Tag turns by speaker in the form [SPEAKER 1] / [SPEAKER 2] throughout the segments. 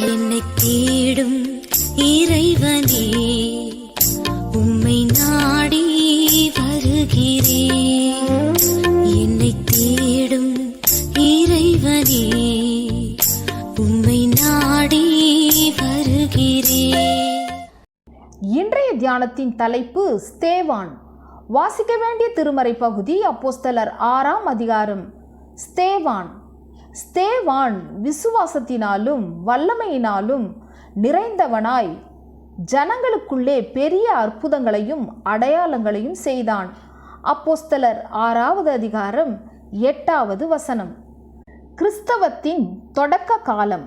[SPEAKER 1] என்னை தேடும் இறைவனே உம்மை நாடி வருகிறேன் என்னை தேடும் இறைவனே உம்மை நாடி வருகிறேன்
[SPEAKER 2] இன்றைய தியானத்தின் தலைப்பு ஸ்தேவான். வாசிக்க வேண்டிய திருமறை பகுதி அப்போஸ்தலர் ஆறாம் அதிகாரம். ஸ்தேவான். ஸ்தேவான் விசுவாசத்தினாலும் வல்லமையினாலும் நிறைந்தவனாய் ஜனங்களுக்குள்ளே பெரிய அற்புதங்களையும் அடையாளங்களையும் செய்தான். அப்போஸ்தலர் ஆறாவது அதிகாரம் எட்டாவது வசனம். கிறிஸ்தவத்தின் தொடக்க காலம்.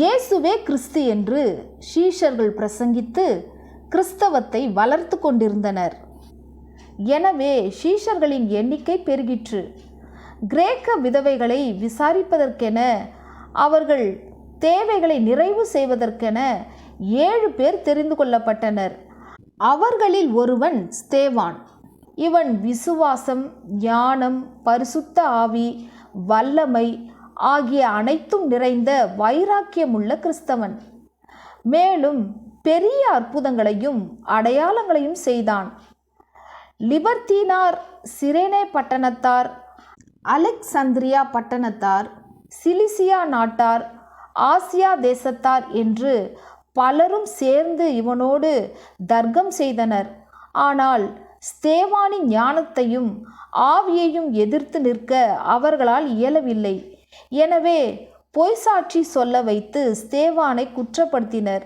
[SPEAKER 2] இயேசுவே கிறிஸ்து என்று ஷீஷர்கள் பிரசங்கித்து கிறிஸ்தவத்தை வளர்த்து கொண்டிருந்தனர். எனவே ஷீஷர்களின் எண்ணிக்கை பெருகிற்று. கிரேக்க விதவைகளை விசாரிப்பதற்கென அவர்கள் தேவைகளை நிறைவு செய்வதற்கென ஏழு பேர் தெரிந்து கொள்ளப்பட்டனர். அவர்களில் ஒருவன் ஸ்தேவான். இவன் விசுவாசம் ஞானம் பரிசுத்த ஆவி வல்லமை ஆகிய அனைத்தும் நிறைந்த வைராக்கியமுள்ள கிறிஸ்தவன். மேலும் பெரிய அற்புதங்களையும் அடையாளங்களையும் செய்தான். லிபர்தீனார் சிரேனே பட்டணத்தார் அலெக்சந்திரியா பட்டணத்தார் சிலிசியா நாட்டார் ஆசியா தேசத்தார் என்று பலரும் சேர்ந்து இவனோடு தர்க்கம் செய்தனர். ஆனால் ஸ்தேவானின் ஞானத்தையும் ஆவியையும் எதிர்த்து நிற்க அவர்களால் இயலவில்லை. எனவே பொய் சாட்சி சொல்ல வைத்து ஸ்தேவானை குற்றப்படுத்தினர்.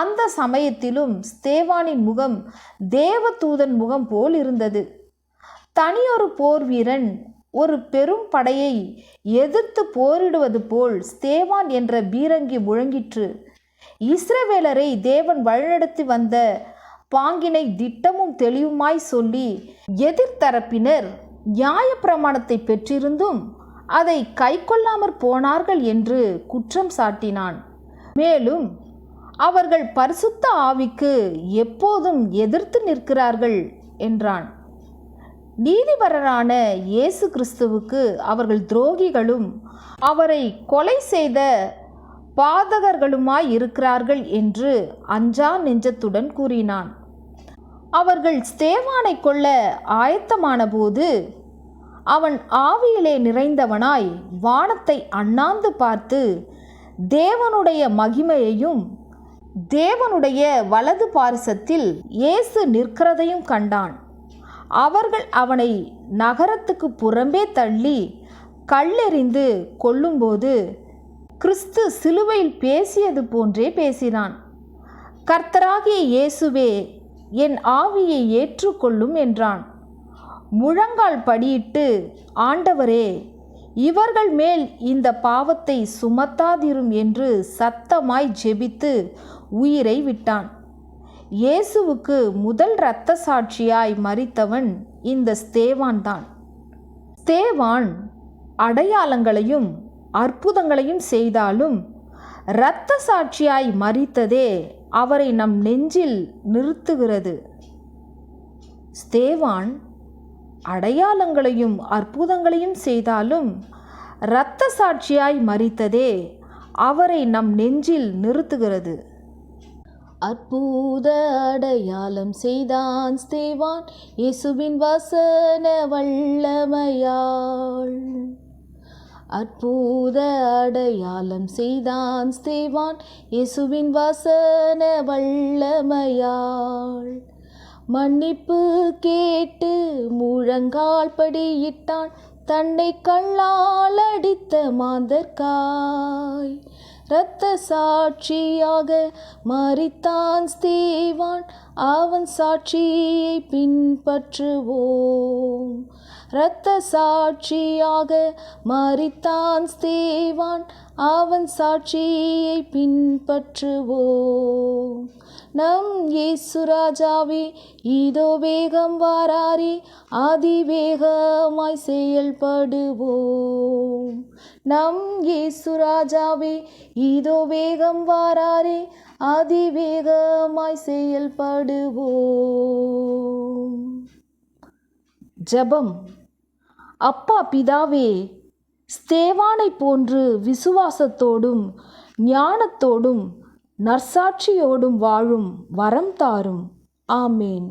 [SPEAKER 2] அந்த சமயத்திலும் ஸ்தேவானின் முகம் தேவதூதன் முகம் போல் இருந்தது. தனியொரு போர் வீரன் ஒரு பெரும் படையை எதிர்த்து போரிடுவது போல் ஸ்தேவான் என்ற பீரங்கி முழங்கிற்று. இஸ்ரவேலரை தேவன் வழிநடத்தி வந்த பாங்கினை திட்டமும் தெளிவுமாய் சொல்லி எதிர்த்தரப்பினர் நியாயப்பிரமாணத்தை பெற்றிருந்தும் அதை கைக்கொள்ளாமற் போனார்கள் என்று குற்றம் சாட்டினான். மேலும் அவர்கள் பரிசுத்த ஆவிக்கு எப்போதும் எதிர்த்து நிற்கிறார்கள் என்றான். நீதிபரரான இயேசு கிறிஸ்துவுக்கு அவர்கள் துரோகிகளும் அவரை கொலை செய்த பாதகர்களுமாய் இருக்கிறார்கள் என்று அஞ்சா நெஞ்சத்துடன் கூறினான். அவர்கள் ஸ்தேவானை கொள்ள ஆயத்தமான போது அவன் ஆவியிலே நிறைந்தவனாய் வானத்தை அண்ணாந்து பார்த்து தேவனுடைய மகிமையையும் தேவனுடைய வலது பாரிசத்தில் இயேசு நிற்கிறதையும் கண்டான். அவர்கள் அவனை நகரத்துக்கு புறம்பே தள்ளி கல்லெறிந்து கொள்ளும்போது கிறிஸ்து சிலுவையில் பேசியது போன்றே பேசினான். கர்த்தராகிய இயேசுவே என் ஆவியை ஏற்றுக்கொள்ளும் என்றான். முழங்கால் படியிட்டு ஆண்டவரே இவர்கள் மேல் இந்த பாவத்தை சுமத்தாதிரும் என்று சத்தமாய் ஜெபித்து உயிரை விட்டான். இயேசுவுக்கு முதல் இரத்த சாட்சியாய் மறித்தவன் இந்த ஸ்தேவான் தான். ஸ்தேவான் அடையாளங்களையும் அற்புதங்களையும் செய்தாலும் இரத்த சாட்சியாய் மறித்ததே அவரை நம் நெஞ்சில் நிறுத்துகிறது. ஸ்தேவான் அடையாளங்களையும் அற்புதங்களையும் செய்தாலும் இரத்த சாட்சியாய் மறித்ததே அவரை நம் நெஞ்சில் நிறுத்துகிறது. அற்புத அடையாளம் செய்தான் ஸ்தேவான் இயேசுவின் வசன வல்லமையாள். அற்புத அடையாளம் செய்தான் ஸ்தேவான் இயேசுவின் வசன வல்லமையாள். மன்னிப்பு கேட்டு முழங்கால் படியிட்டான் தன்னை கல்லால் அடித்த மாந்தர்காய். இரத்த சாட்சியாக மறித்தான் ஸ்தேவான். அவன் சாட்சியை பின்பற்றுவோம். இரத்த சாட்சியாக மறித்தான் ஸ்தேவான். அவன் சாட்சியை பின்பற்றுவோம். நம் இயேசுராஜாவே இதோ வேகம் வாராரே அதிவேகமாய் செயல்படுவோம். நம் இயேசு ராஜாவே இதோ வேகம் வாராரே அதிவேகமாய் செயல்படுவோம். ஜெபம். அப்பா பிதாவே ஸ்தேவானை போன்று விசுவாசத்தோடும் ஞானத்தோடும் நற்சாட்சியோடும் வாழும் வரம் தாரும். ஆமேன்.